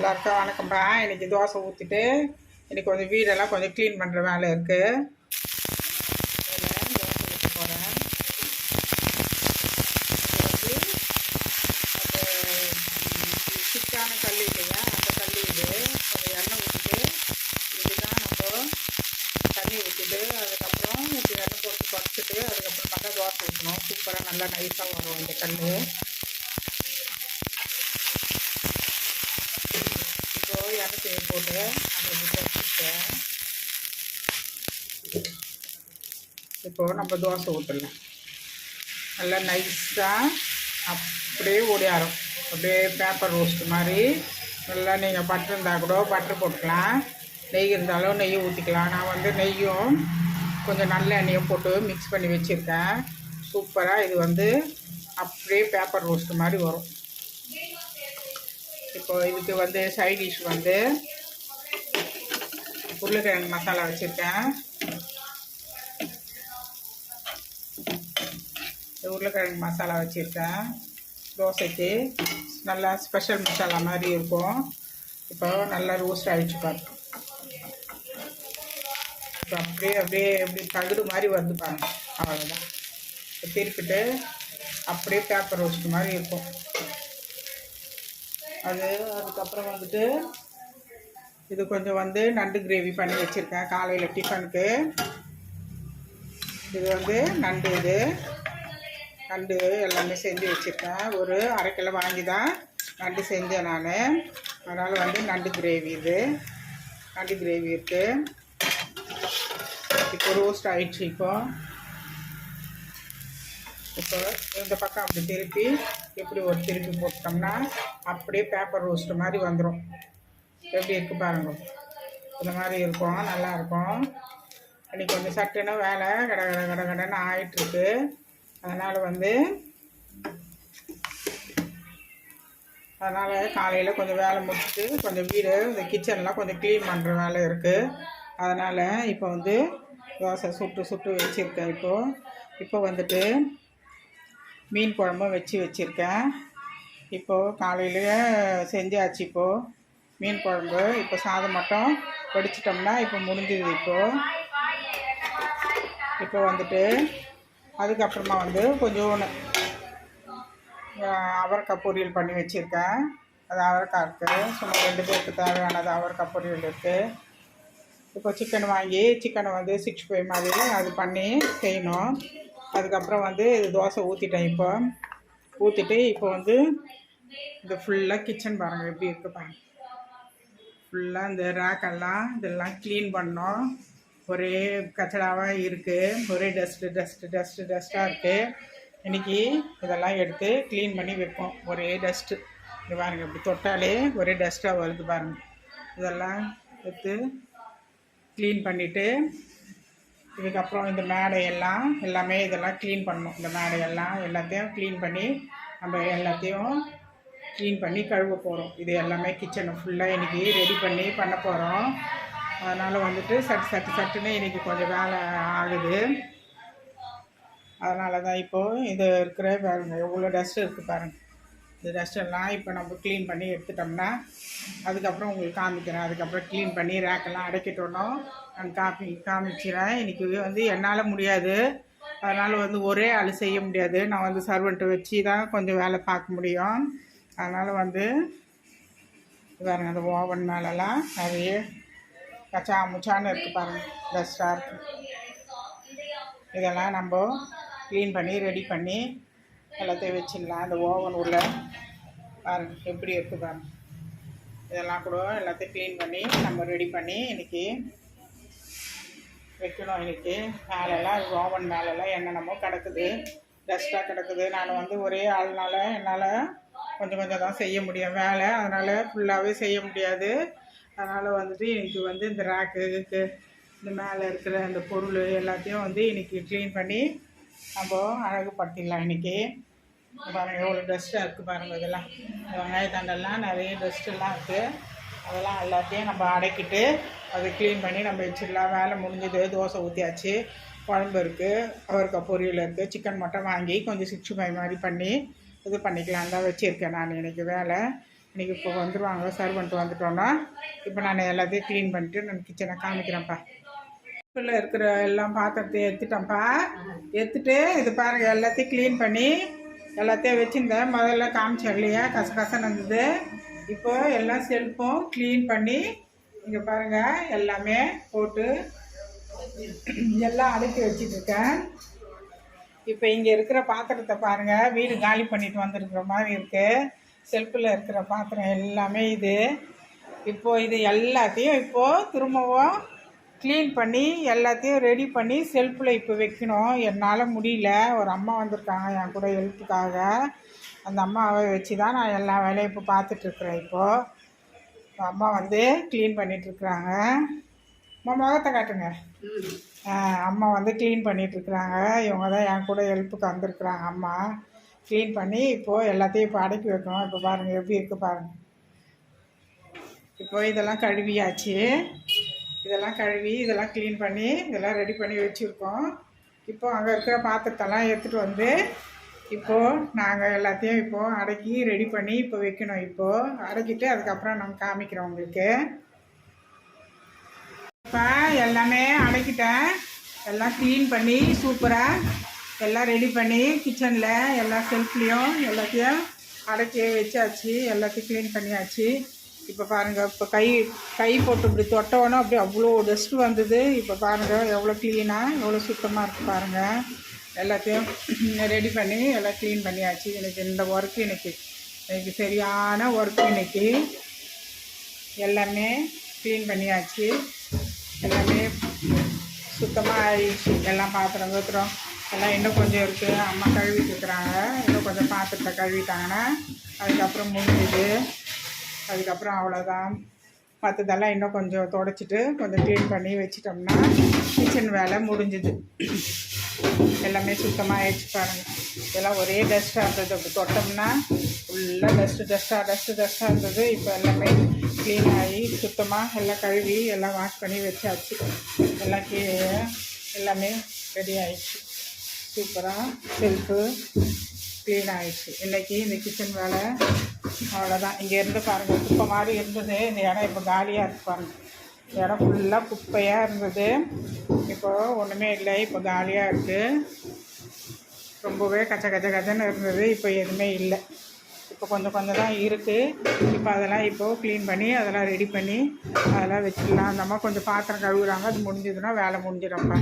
எல்லாருக்கும் வணக்கம்ப்பா. இன்றைக்கி தோசை ஊற்றிட்டு இன்றைக்கி கொஞ்சம் வீடெல்லாம் கொஞ்சம் க்ளீன் பண்ணுற வேலை இருக்குது தோசை ஊற்ற போகிறேன் அது வந்து அது சிக்கான கல் இல்லையா அந்த கல் இது கொஞ்சம் எண்ணெய் ஊற்றிட்டு இதுதான் நம்ம தண்ணி ஊற்றிட்டு அதுக்கப்புறம் இப்படி எண்ணெய் போட்டு குறைச்சிட்டு அதுக்கப்புறமா தான் தோசை ஊற்றணும் சூப்பராக நல்லா நைஸாக வரும் இந்த கல் இப்போ தேவை போட்டு அதை இப்போ நம்ம தோசை ஊற்றலாம் நல்லா நைஸாக அப்படியே ஓடியாரும் அப்படியே பேப்பர் ரோஸ்ட் மாதிரி. நல்லா நீங்கள் பட்டர் இருந்தால் கூட பட்டர் போட்டுக்கலாம். நெய் இருந்தாலும் நெய் ஊற்றிக்கலாம் நான் வந்து நெய்யும் கொஞ்சம் நல்ல எண்ணெயும் போட்டு மிக்ஸ் பண்ணி வச்சுருக்கேன். சூப்பராக இது வந்து அப்படியே பேப்பர் ரோஸ்ட் மாதிரி வரும். இப்போ இதுக்கு வந்து சைட் டிஷ் வந்து உருளைக்கிழங்கு மசாலா வச்சுருக்கேன். உருளைக்கிழங்கு மசாலா வச்சுருக்கேன். தோசைக்கு நல்லா ஸ்பெஷல் மசாலா மாதிரி இருக்கும். இப்போ நல்லா ரோஸ்ட் ஆகிடுச்சு பாருங்க. இப்போ அப்படியே அப்படியே எப்படி தகுடு மாதிரி வந்து பாருங்க. அவ்வளோதான் திருப்பிட்டு அப்படியே பேப்பர் ரோஸ்ட் மாதிரி இருக்கும். அது அதுக்கப்புறம் வந்துட்டு இது கொஞ்சம் வந்து நண்டு கிரேவி பண்ணி வச்சுருக்கேன் காலையில் டிஃபனுக்கு. இது வந்து நண்டு இது. நண்டு எல்லாமே செஞ்சு வச்சுருக்கேன். ஒரு அரை கிலோ வாங்கி தான் நண்டு செஞ்சேன் நான். அதனால் வந்து நண்டு கிரேவி இது. நண்டு கிரேவி இருக்குது இப்போ ரோஸ்ட் ஆயிடுச்சு இப்போ. இப்போ இந்த பக்கம் அப்படி திருப்பி இப்படி ஒரு திருப்பி போட்டோம்னா அப்படியே பேப்பர் ரோஸ்ட் மாதிரி வந்துடும் எப்படி இருக்கு பாருங்க. இந்த மாதிரி இருக்கும் நல்லா இருக்கும். கொஞ்சம் சட்டுன்னு வேலை கட கட கட கடன்னு ஆயிட்டுருக்கு. அதனால் வந்து அதனால் காலையில் கொஞ்சம் வேலை முடிச்சுட்டு கொஞ்சம் வீடு இந்த கிச்சன்லாம் கொஞ்சம் க்ளீன் பண்ணுற வேலை இருக்குது அதனால் இப்போ வந்து தோசை சுட்டு சுட்டு வச்சுருக்கேன் இப்போது இப்போ வந்துட்டு மீன் குழம்பும் வச்சு வச்சுருக்கேன். இப்போது காலையிலேயே செஞ்சாச்சு இப்போது மீன் குழம்பு இப்போ சாதம் மட்டும் வடிச்சிட்டோம்னா இப்போ முடிஞ்சுது இப்போது இப்போ வந்துட்டு அதுக்கப்புறமா வந்து கொஞ்சோன்னு அஹ், அவரைக்காய் பொரியல் பண்ணி வச்சுருக்கேன். அது அவரைக்காய் இருக்குது சும்மா ரெண்டு பேருக்கு தேவையானது அவரைக்காய் பொரியல் இருக்குது இப்போ சிக்கன் வாங்கி சிக்கனை வந்து சிக்ஸ் ஃபைவ் மாதிரி அது பண்ணி செய்யணும். அதுக்கப்புறம் வந்து தோசை ஊற்றிட்டேன் இப்போ. ஊற்றிட்டு இப்போ வந்து இது ஃபுல்லாக கிச்சன் பாருங்கள் எப்படி இருக்குது பாருங்கள் ஃபுல்லாக இந்த ரேக்கெல்லாம் இதெல்லாம் க்ளீன் பண்ணோம். ஒரே கச்சடாவாக இருக்குது ஒரே டஸ்ட்டு டஸ்ட்டு டஸ்ட்டு டஸ்ட்டாக இருக்குது இன்றைக்கி இதெல்லாம் எடுத்து க்ளீன் பண்ணி வைப்போம். ஒரே டஸ்ட்டு இது பாருங்கள் இப்படி தொட்டாலே ஒரே டஸ்ட்டாக வருது பாருங்கள் இதெல்லாம் எடுத்து க்ளீன் பண்ணிவிட்டு இதுக்கப்புறம் இந்த மேடையெல்லாம் எல்லாமே இதெல்லாம் க்ளீன் பண்ணணும். இந்த மேடையெல்லாம் எல்லாத்தையும் க்ளீன் பண்ணி நம்ம எல்லாத்தையும் க்ளீன் பண்ணி கழுவ போகிறோம் இது எல்லாமே கிச்சனை ஃபுல்லாக இன்றைக்கி ரெடி பண்ணி பண்ண போகிறோம் அதனால் வந்துட்டு சட்டு சட்டு சட்டுன்னு இன்றைக்கி கொஞ்சம் வேலை ஆகுது. அதனால தான் இப்போது இது இருக்கிற பாருங்க எவ்வளோ டஸ்ட் இருக்குது பாருங்கள் இந்த டஸ்டெல்லாம் இப்போ நம்ம க்ளீன் பண்ணி எடுத்துட்டோம்னா அதுக்கப்புறம் உங்களுக்கு காமிக்கிறேன். அதுக்கப்புறம் க்ளீன் பண்ணி ரேக்கெல்லாம் அடைக்கிட்டோன்னோ நான் காப்பி காமிக்கிறேன். இன்றைக்கி வந்து என்னால் முடியாது. அதனால் வந்து ஒரே ஆள் செய்ய முடியாது. நான் வந்து சர்வெண்ட்டை வச்சு தான் கொஞ்சம் வேலை பார்க்க முடியும். அதனால் வந்து இது அந்த ஓவன் மேலெல்லாம் நிறைய கச்சா முச்சான்னு இருக்குது பாருங்கள் டஸ்ட்டாக இருக்குது இதெல்லாம் நம்ம க்ளீன் பண்ணி ரெடி பண்ணி எல்லாத்தையும் வச்சிடலாம். அந்த ஓவன் உள்ள பாருங்க எப்படி இருக்குது பாருங்க. இதெல்லாம் கூட எல்லாத்தையும் க்ளீன் பண்ணி நம்ம ரெடி பண்ணி இன்றைக்கி வைக்கணும் இன்றைக்கி மேலெல்லாம் ஓவன் மேலெல்லாம் என்னென்னமோ கிடக்குது. டஸ்ட்டாக கிடக்குது. நான் வந்து ஒரே ஆள்னால என்னால் கொஞ்சம் கொஞ்சம் தான் செய்ய முடியும் வேலை. அதனால் ஃபுல்லாகவே செய்ய முடியாது. அதனால் வந்துட்டு இன்றைக்கி வந்து இந்த ரேக்கு இந்த மேலே இருக்கிற அந்த பொருள் எல்லாத்தையும் வந்து இன்றைக்கி க்ளீன் பண்ணி நம்ம அழகுபடுத்திடலாம் இன்றைக்கி பாருங்கள் எவ்வளோ டஸ்ட்டாக இருக்குது பாருங்கள் இதெல்லாம். இந்த வெங்காயத்தாண்டெல்லாம் நிறைய டஸ்ட்டெல்லாம் இருக்குது அதெல்லாம் எல்லாத்தையும் நம்ம அடைக்கிட்டு அதை க்ளீன் பண்ணி நம்ம வச்சிடலாம். வேலை முடிஞ்சது தோசை ஊற்றியாச்சு குழம்பு இருக்குது அவரைக்காய் பொரியல் இருக்குது சிக்கன் மட்டும் வாங்கி கொஞ்சம் சிக்ஸ்டி ஃபைவ் மாதிரி பண்ணி இது பண்ணிக்கலாம். தான் வச்சுருக்கேன் நான் இன்றைக்கி வேலை. இன்றைக்கி இப்போ வந்துடுவாங்க சர்வ் பண்ணிட்டு வந்துட்டோன்னா இப்போ நான் எல்லாத்தையும் க்ளீன் பண்ணிட்டு நான் கிச்சனை காமிக்கிறேன்ப்பா. உள்ள இருக்கிற எல்லாம் பாத்திரத்தையும் எடுத்துட்டேன்ப்பா. எடுத்துட்டு இது பாருங்கள் எல்லாத்தையும் க்ளீன் பண்ணி எல்லாத்தையும் வச்சுருந்தேன் முதல்ல காமிச்சேன் இல்லையா கச கசன்னு இருந்தது. இப்போ எல்லாம் செல்ஃபும் க்ளீன் பண்ணி இங்கே பாருங்கள் எல்லாமே போட்டு எல்லாம் அடுக்கி வச்சிட்ருக்கேன் இப்போ இங்கே இருக்கிற பாத்திரத்தை பாருங்கள் வீடு காலி பண்ணிட்டு வந்திருக்கிற மாதிரி இருக்குது செல்ஃபில் இருக்கிற பாத்திரம் எல்லாமே இது. இப்போ இது எல்லாத்தையும் இப்போது திரும்பவும் க்ளீன் பண்ணி எல்லாத்தையும் ரெடி பண்ணி செல்ஃபில் இப்போ வைக்கணும். என்னால் முடியல. ஒரு அம்மா வந்திருக்காங்க என் கூட ஹெல்ப்புக்காக அந்த அம்மாவை வச்சு தான் நான் எல்லா வேலையும் இப்போ பார்த்துட்ருக்குறேன் இப்போது அம்மா வந்து க்ளீன் பண்ணிகிட்ருக்குறாங்க அம்மா முகத்தை காட்டுங்க. அம்மா வந்து க்ளீன் பண்ணிகிட்ருக்குறாங்க இவங்க தான் என் கூட ஹெல்ப்புக்கு வந்திருக்குறாங்க அம்மா. க்ளீன் பண்ணி இப்போது எல்லாத்தையும் இப்போ அடக்கி வைக்கணும். இப்போ பாருங்கள் எப்படி இருக்குது பாருங்கள் இப்போ இதெல்லாம் கழுவியாச்சு. இதெல்லாம் கழுவி இதெல்லாம் க்ளீன் பண்ணி இதெல்லாம் ரெடி பண்ணி வச்சுருக்கோம். இப்போது அங்கே இருக்கிற பாத்திரத்தெல்லாம் எடுத்துகிட்டு வந்து இப்போது நாங்கள் எல்லாத்தையும் இப்போது அடக்கி ரெடி பண்ணி இப்போ வைக்கணும். இப்போது அடக்கிட்டு அதுக்கப்புறம் நாங்கள் காமிக்கிறோம் உங்களுக்கு. இப்போ எல்லாமே அடக்கிட்டேன். எல்லாம் க்ளீன் பண்ணி சூப்பராக எல்லாம் ரெடி பண்ணி கிச்சனில் எல்லா செல்ஃப்லேயும் எல்லாத்தையும் அடக்கி வச்சாச்சு எல்லாத்தையும் க்ளீன் பண்ணியாச்சு. இப்போ பாருங்கள் இப்போ கை கை போட்டு இப்படி தொட்டவொன்னே அப்படியே அவ்வளோ டஸ்ட் வந்தது. இப்போ பாருங்கள் எவ்வளோ க்ளீனாக எவ்வளோ சுத்தமாக இருக்குது பாருங்கள் எல்லாத்தையும் ரெடி பண்ணி எல்லாம் க்ளீன் பண்ணியாச்சு. எனக்கு இந்த ஒர்க்கு இன்னைக்கு. எனக்கு சரியான ஒர்க்கு இன்னைக்கு. எல்லாமே க்ளீன் பண்ணியாச்சு. எல்லாமே சுத்தமாக ஆயிடுச்சு. எல்லாம் பாத்திரம் கீத்திரம் எல்லாம் இன்னும் கொஞ்சம் இருக்குது அம்மா கழுவிட்டு இருக்கிறாங்க. இன்னும் கொஞ்சம் பாத்திரத்தை கழுவிட்டாங்கன்னா அதுக்கப்புறம் முடிஞ்சுது. அதுக்கப்புறம் அவ்வளோதான் மற்றதெல்லாம் இன்னும் கொஞ்சம் தொடச்சிட்டு கொஞ்சம் க்ளீன் பண்ணி வச்சிட்டோம்னா கிச்சன் வேலை முடிஞ்சுது. எல்லாமே சுத்தமாக ஆயிடுச்சு பாருங்கள் இதெல்லாம் ஒரே டஸ்ட்டாக இருந்தது. அப்படி தொட்டோம்னா ஃபுல்லாக டஸ்ட்டு டஸ்ட்டாக டஸ்ட்டு டஸ்ட்டாக இருந்தது. இப்போ எல்லாமே க்ளீன் ஆகி சுத்தமாக எல்லாம் கழுவி எல்லாம் வாஷ் பண்ணி வச்சாச்சு. எல்லாம் கீழே எல்லாமே ரெடி ஆயிடுச்சு. சூப்பராக செல்ஃபு க்ளீன் ஆயிடுச்சு. இன்றைக்கி இந்த கிச்சன் வேலை அவ்வளோதான் இங்கே இருந்து பாருங்கள் குப்பை மாதிரி இருந்தது. இந்த இடம் இப்போ காலியாக இருக்கு பாருங்கள் இந்த இடம் ஃபுல்லாக குப்பையாக இருந்தது. இப்போது ஒன்றுமே இல்லை இப்போ காலியாக இருக்குது ரொம்பவே கச்ச கச்ச கச்சன்னு இருந்தது. இப்போ எதுவுமே இல்லை. இப்போ கொஞ்சம் கொஞ்சம் தான் இருக்குது இப்போ அதெல்லாம் இப்போது க்ளீன் பண்ணி அதெல்லாம் ரெடி பண்ணி அதெல்லாம் வச்சிடலாம். அந்த அம்மா கொஞ்சம் பாத்திரம் கழுவுறாங்க. அது முடிஞ்சதுன்னா வேலை முடிஞ்சிடும்ப்பா